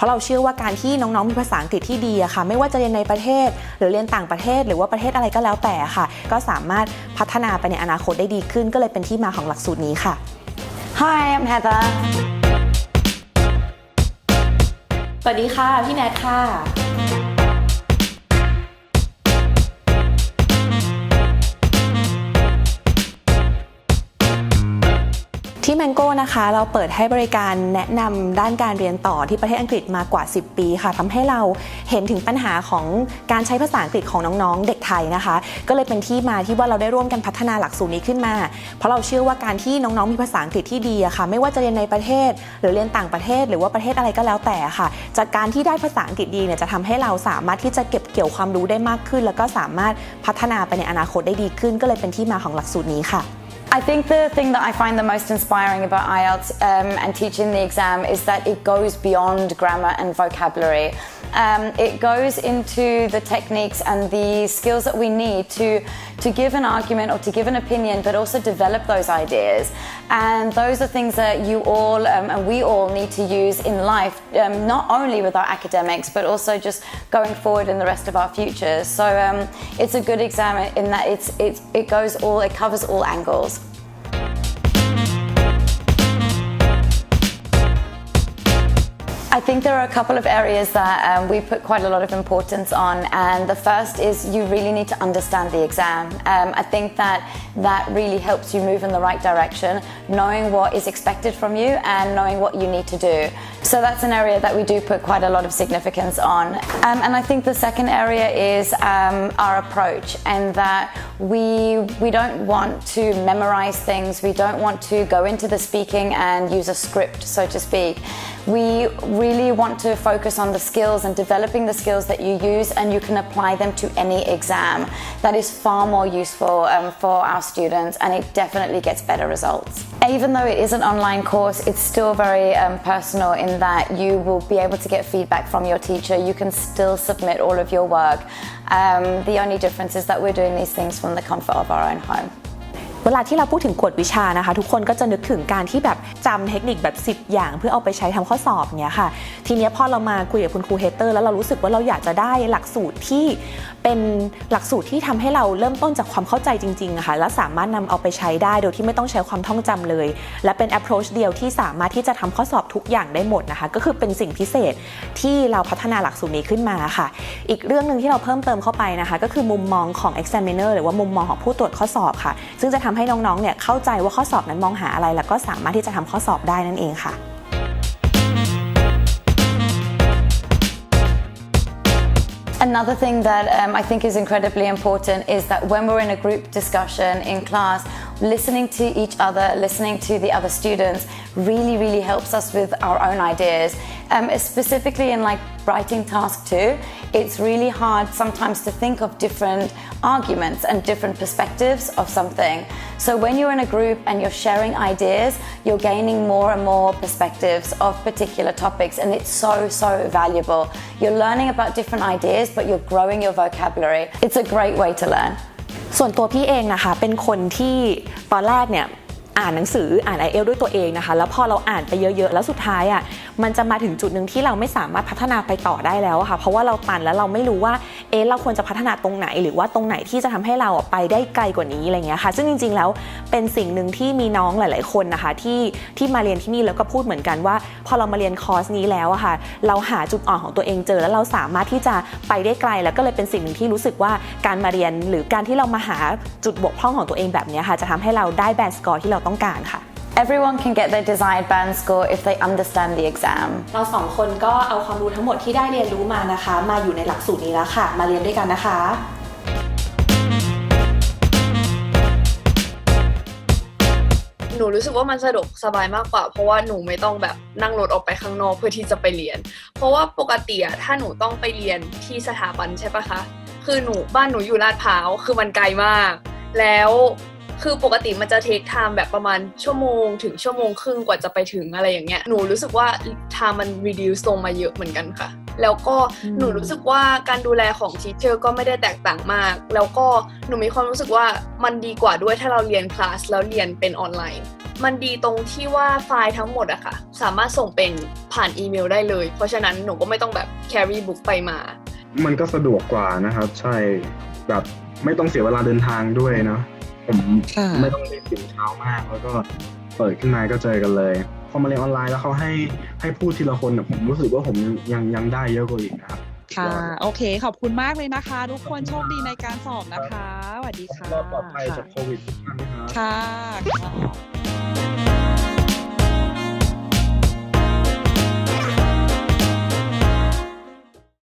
เพราะเราเชื่อว่าการที่น้องๆมีภาษาอังกฤษที่ดีอะค่ะ ไม่ว่าจะเรียนในประเทศ หรือเรียนต่างประเทศ หรือว่าประเทศอะไรก็แล้วแต่ค่ะ ก็สามารถพัฒนาไปในอนาคตได้ดีขึ้น ก็เลยเป็นที่มาของหลักสูตรนี้ค่ะ Hi, I'm Heather. สวัสดีค่ะ พี่แนทค่ะ ที่ Mango นะคะ เราเปิดให้บริการแนะนำด้านการเรียนต่อที่ประเทศอังกฤษมากว่า 10 ปีค่ะทำให้เราเห็นถึงปัญหาของการใช้ภาษาอังกฤษของน้องๆ เด็กไทยนะคะ ก็เลยเป็นที่มาที่ว่าเราได้ร่วมกันพัฒนาหลักสูตรนี้ขึ้นมา เพราะเราเชื่อว่าการที่น้องๆมีภาษาอังกฤษที่ดีอะค่ะ ไม่ว่าจะเรียนในประเทศ หรือเรียนต่างประเทศ หรือว่าประเทศอะไรก็แล้วแต่ค่ะ จากการที่ได้ภาษาอังกฤษดีเนี่ยจะทำให้เราสามารถที่จะเก็บเกี่ยวความรู้ได้มากขึ้น แล้วก็สามารถพัฒนาไปในอนาคตได้ดีขึ้น ก็เลยเป็นที่มาของหลักสูตรนี้ค่ะ I think the thing that I find the most inspiring about IELTS um, and teaching the exam is that it goes beyond grammar and vocabulary. Um, it goes into the techniques and the skills that we need to, to give an argument or to give an opinion, but also develop those ideas. And those are things that you all um, and we all need to use in life, um, not only with our academics, but also just going forward in the rest of our futures. So um, it's a good exam in that it's, it's, it goes all, it covers all angles. Think there are a couple of areas that um, we put quite a lot of importance on, and the first is you really need to understand the exam. Um, I think that that really helps you move in the right direction, knowing what is expected from you and knowing what you need to do. So that's an area that we do put quite a lot of significance on. Um, and I think the second area is um, our approach, and that we we don't want to memorize things. We don't want to go into the speaking and use a script, so to speak. We really want to focus on the skills and developing the skills that you use, and you can apply them to any exam. That is far more useful um, for our students, and it definitely gets better results. Even though it is an online course, it's still very um, personal in that you will be able to get feedback from your teacher. You can still submit all of your work. Um, the only difference is that we're doing these things from the comfort of our own home. เวลาที่เราพูดถึงกฎวิชานะคะ ทุกคนก็จะนึกถึงการที่แบบจำเทคนิคแบบ 10 อย่าง เพื่อเอาไปใช้ทำข้อสอบเนี้ยค่ะ ทีนี้พอเรามาคุยกับคุณครูเฮเตอร์แล้วเรารู้สึกว่าเราอยากจะได้หลักสูตรที่เป็นหลักสูตรที่ทำให้เราเริ่มต้นจากความเข้าใจจริงๆอะค่ะและสามารถนำเอาไปใช้ได้โดยที่ไม่ต้องใช้ความท่องจำเลย และเป็น approach เดียวที่สามารถที่จะทำข้อสอบทุกอย่างได้หมดนะคะ ก็คือเป็นสิ่งพิเศษที่เราพัฒนาหลักสูตรนี้ขึ้นมาค่ะ อีกเรื่องหนึ่งที่เราเพิ่มเติมเข้าไปนะคะ ก็คือมุมมองของ examiner หรือว่ามุมมองของผู้ตรวจข้อสอบค่ะ ซึ่งจะทำให้น้องๆเนี่ยเข้าใจว่าข้อสอบนั้นมองหาอะไร แล้วก็สามารถที่จะทำข้อสอบได้นั่นเองค่ะ Another thing that um, I think is incredibly important is that when we're in a group discussion in class, listening to each other, listening to the other students really, really helps us with our own ideas. Um, specifically in like writing task two, it's really hard sometimes to think of different arguments and different perspectives of something. So when you're in a group and you're sharing ideas, you're gaining more and more perspectives of particular topics, and it's so, so valuable. You're learning about different ideas, but you're growing your vocabulary. It's a great way to learn. ส่วนตัวพี่เองนะคะเป็นคนที่ตอนแรกเนี่ยอ่านหนังสืออ่านไอเอลด้วยตัวเองนะคะ แล้วพอเราอ่านไปเยอะๆ แล้วสุดท้ายอะมันจะมาถึงจุดหนึ่งที่เราไม่สามารถพัฒนาไปต่อได้แล้วอะค่ะ เพราะว่าเราตันแล้วเราไม่รู้ว่า เอ๊ะเราควรจะพัฒนาตรงไหน หรือว่าตรงไหนที่จะทำให้เราไปได้ไกลกว่านี้อะไรเงี้ยค่ะซึ่งจริง ๆ แล้วเป็นสิ่งหนึ่งที่มีน้องหลาย ๆ คนนะคะที่ที่มาเรียนที่นี่แล้วก็พูดเหมือนกันว่า พอเรามาเรียนคอร์สนี้แล้วอะค่ะเราหาจุดอ่อนของตัวเองเจอ แล้วเราสามารถที่จะไปได้ไกล แล้วก็เลยเป็นสิ่งหนึ่งที่รู้สึกว่าการมาเรียนหรือการที่เรามาหาจุดบกพร่องของตัวเองแบบนี้ค่ะจะทำให้เราได้แบนด์สกอร์ที่เราต้องการค่ะ Everyone can get their desired band score if they understand the exam. เราสองคนก็เอาความรู้ทั้งหมดที่ได้เรียนรู้มานะคะ มาอยู่ในหลักสูตรนี้แล้วค่ะ มาเรียนด้วยกันนะคะ หนูรู้สึกว่ามันสะดวกสบายมากกว่า เพราะว่าหนูไม่ต้องแบบนั่งรถออกไปข้างนอกเพื่อที่จะไปเรียน เพราะว่าปกติอะถ้าหนูต้องไปเรียนที่สถาบันใช่ปะคะ คือหนูบ้านหนูอยู่ลาดพร้าว คือมันไกลมาก แล้ว คือปกติมันจะเทคไทม์แบบประมาณชั่วโมง ถึงชั่วโมงครึ่งกว่าจะไปถึงอะไรอย่างเงี้ยหนูรู้สึกว่าไทม์มัน reduce ลงมาเยอะเหมือนกันค่ะ แล้วก็อืมหนูรู้สึกว่าการดูแลของทีเชอร์ก็ไม่ได้แตกต่างมาก แล้วก็หนูมีความรู้สึกว่ามันดีกว่าด้วยถ้าเราเรียนคลาสแล้วเรียนเป็นออนไลน์มันดีตรงที่ว่าไฟล์ทั้งหมดอะค่ะ สามารถส่งเป็นผ่านอีเมลได้เลย เพราะฉะนั้นหนูก็ไม่ต้องแบบ carry book ไปมา มันก็สะดวกกว่านะครับ ใช่แบบไม่ต้องเสียเวลาเดินทางด้วยเนาะ ผมค่ะไม่ต้องรีบตื่นเช้ามาก แล้วก็เปิดขึ้นมาก็เจอกันเลยพอมาเรียนออนไลน์แล้วเขาให้ให้พูดทีละคนเนี่ยผมรู้สึกว่าผมยังยังยังได้เยอะกว่าอีกนะครับค่ะ โอเค ขอบคุณมากเลยนะคะ ทุกคนโชคดีในการสอบนะคะสวัสดีค่ะรอดปลอดภัยจากโควิดทุกท่านนะครับค่ะ